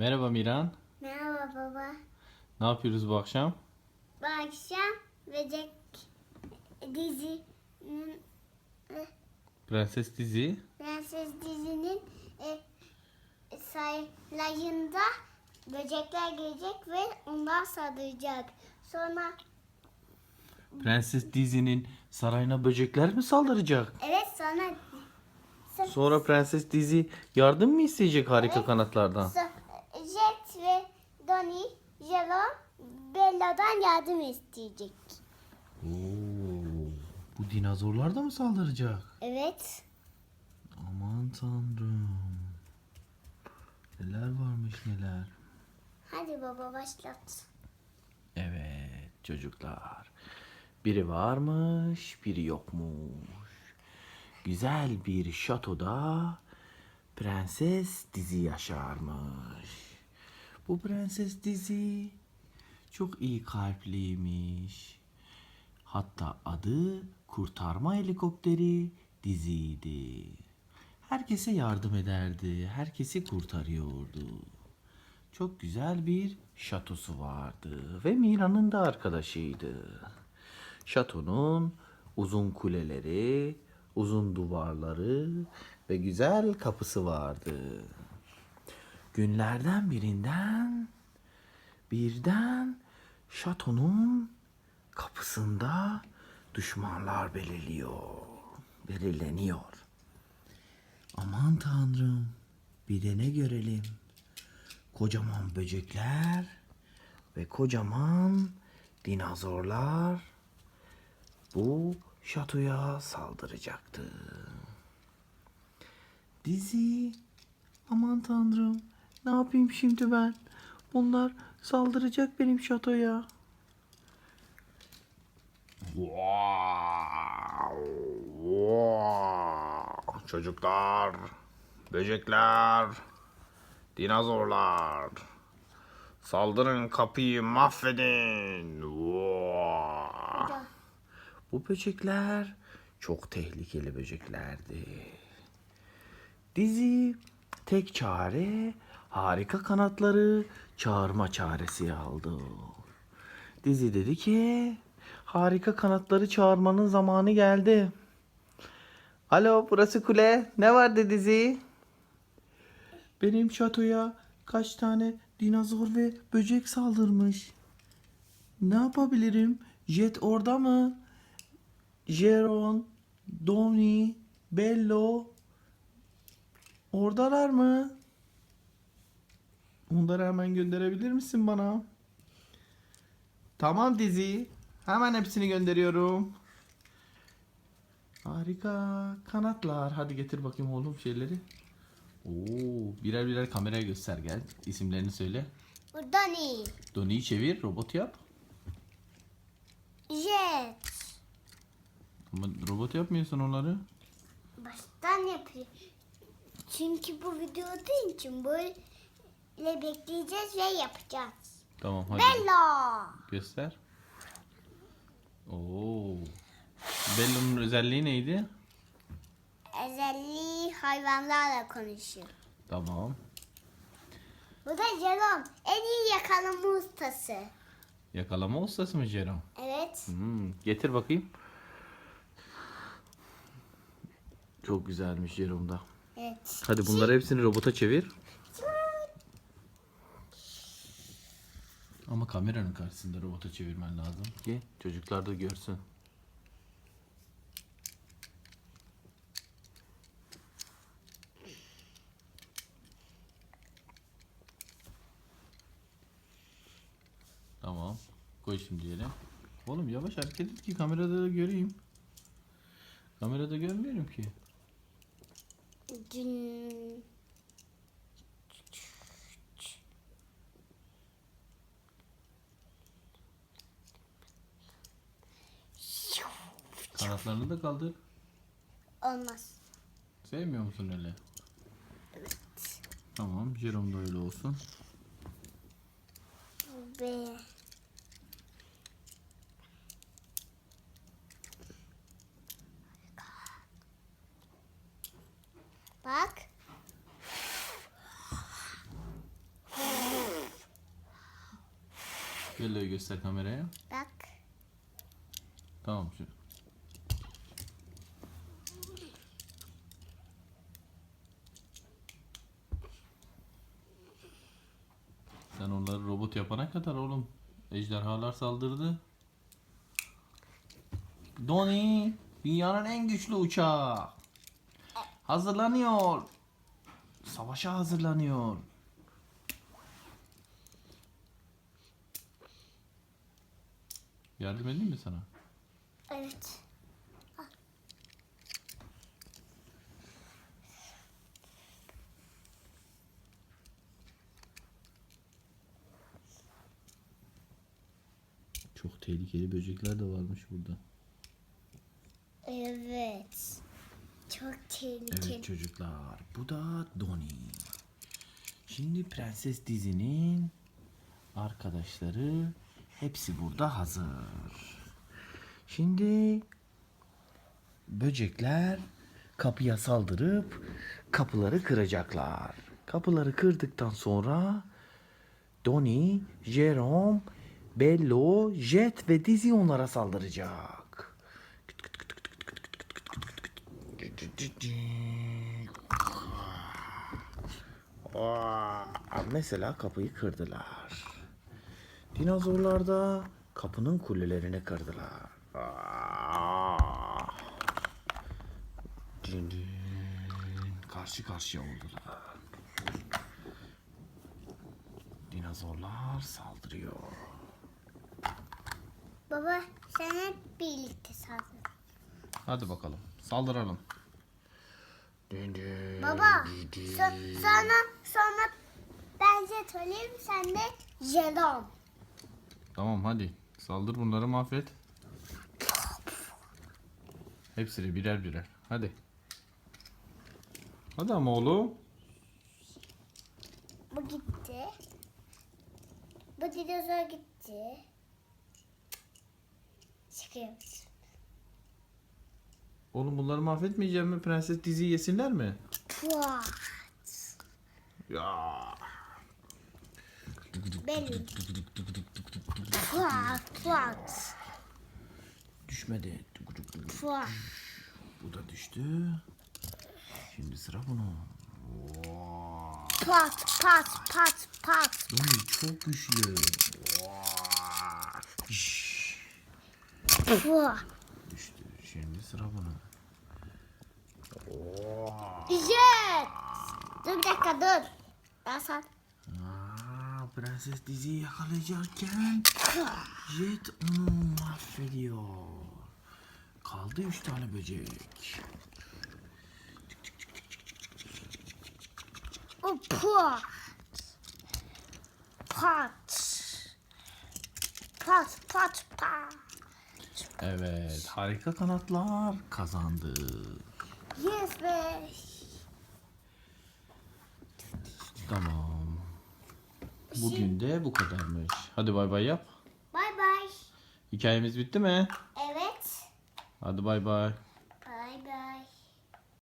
Merhaba Miran. Merhaba baba. Ne yapıyoruz bu akşam? Bu akşam Böcek dizinin Prenses dizi. Prenses dizinin e, sayılarında böcekler gelecek ve onlar saldıracak. Sonra Prenses dizinin sarayına böcekler mi saldıracak? evet sonra Sonra Prenses dizi yardım mı isteyecek harika kanatlardan? so- Jet ve Donnie, Jelon, Bella'dan yardım isteyecek. Oo, bu dinozorlar da mı saldıracak? Evet. Aman tanrım. Neler varmış neler. Hadi baba başlat. Evet çocuklar. Biri varmış, biri yokmuş. Güzel bir şatoda prenses dizi yaşarmış. Bu prenses dizi çok iyi kalpliymiş. Hatta adı kurtarma helikopteri diziydi. Herkese yardım ederdi, herkesi kurtarıyordu. Çok güzel bir şatosu vardı ve Mira'nın da arkadaşıydı. Şatonun uzun kuleleri, uzun duvarları ve güzel kapısı vardı. Günlerden birinden birden şatonun kapısında düşmanlar belirliyor, belirleniyor. Aman tanrım, bir de ne görelim? kocaman böcekler ve kocaman dinozorlar bu şatoya saldıracaktı. Dizi aman tanrım ne yapayım şimdi ben? Bunlar saldıracak benim şatoya. Çocuklar, böcekler, Dinozorlar. Saldırın kapıyı mahvedin. Bu böcekler çok tehlikeli böceklerdi. Dizi tek çare harika kanatları çağırma çaresi aldı. Dizi dedi ki harika kanatları çağırmanın zamanı geldi. Alo burası kule. Ne vardı dizi? Benim şatoya kaç tane dinozor ve böcek saldırmış. Ne yapabilirim? Jet orada mı? Jeron, Donnie, Bello oradalar mı? Onları hemen gönderebilir misin bana? Tamam dizi. Hemen hepsini gönderiyorum. Harika. Kanatlar. Hadi getir bakayım oğlum şeyleri. Oo, birer birer kameraya göster gel. İsimlerini söyle. Burada ne? Donnie'yi çevir, robot yap. Jet. Ama robot yapmıyorsun onları. Baştan yapıyor. Çünkü bu video olduğu için böyle bekleyeceğiz ve yapacağız. Tamam hadi Bella. göster. Oo. Bello'nun özelliği neydi? Özelliği hayvanlarla konuşuyor. Tamam. Bu da Jelon. En iyi yakalama ustası. Yakalama ustası mı Jerome? Evet. Hmm, getir bakayım. Çok güzelmiş Jerome da. Evet. Hadi bunları hepsini robota çevir. Ama kameranın karşısında robota çevirmen lazım ki çocuklar da görsün. Tamam. Koy şimdi yere. Oğlum yavaş hareket et ki kamerada da göreyim. Kamerada görmüyorum ki. Dün... Kanatlarını da kaldır. Olmaz. Sevmiyor musun öyle? Tamam, Jerome da öyle olsun. Ve... Bak. Yello'yu göster kameraya. Bak. Tamam. Şu. Sen robot yapana kadar oğlum. Ejderhalar saldırdı. Donnie, dünyanın en güçlü uçağı. Hazırlanıyor. Savaşa hazırlanıyor. Yardım edeyim mi sana? Evet. Çok tehlikeli böcekler de varmış burada. Evet. Çok tehlikeli. Evet çocuklar, bu da Donnie. Şimdi Prenses Dizzy'nin arkadaşları hepsi burada hazır. Şimdi böcekler kapıya saldırıp kapıları kıracaklar. Kapıları kırdıktan sonra Donnie, Jerome, Bello, Jet ve Dizzy onlara saldıracak. Aa, Mesela kapıyı kırdılar. Dinozorlar da kapının kulelerini kırdılar. Din din. Karşı karşıya oldular. Dinozorlar saldırıyor. Baba sen hep birlikte saldın. Hadi bakalım. Saldıralım. Baba so- sonra sonra ben Jet olayım sen de Jelom. Tamam hadi. Saldır bunları mahvet. Hepsini birer birer. Hadi. Hadi ama oğlum. Bu gitti. Bu dinozor gitti. Çıkıyoruz. Oğlum bunları mahvetmeyeceğim mi? Prenses dizi yesinler mi? Puah. Ya. Benim. Puah. Düşmedi. Puah. Bu da düştü. Şimdi sıra bunun. Vaa. Pat pat pat pat. Çok güçlü. Şşş. Düştü. Şimdi sıra. Vaa. Jet. Dur bir dakika dur. Ben sen. Aa, Prenses diziyi yakalayacakken Jet onu mahvediyor. Kaldı üç tane böcek. O puah. Pat. Pat pat pat. Evet, harika kanatlar kazandı. Yes be. Tamam. Bugün de bu kadarmış. Hadi bay bay yap. Bye bye. Hikayemiz bitti mi? Evet. Hadi bay bay.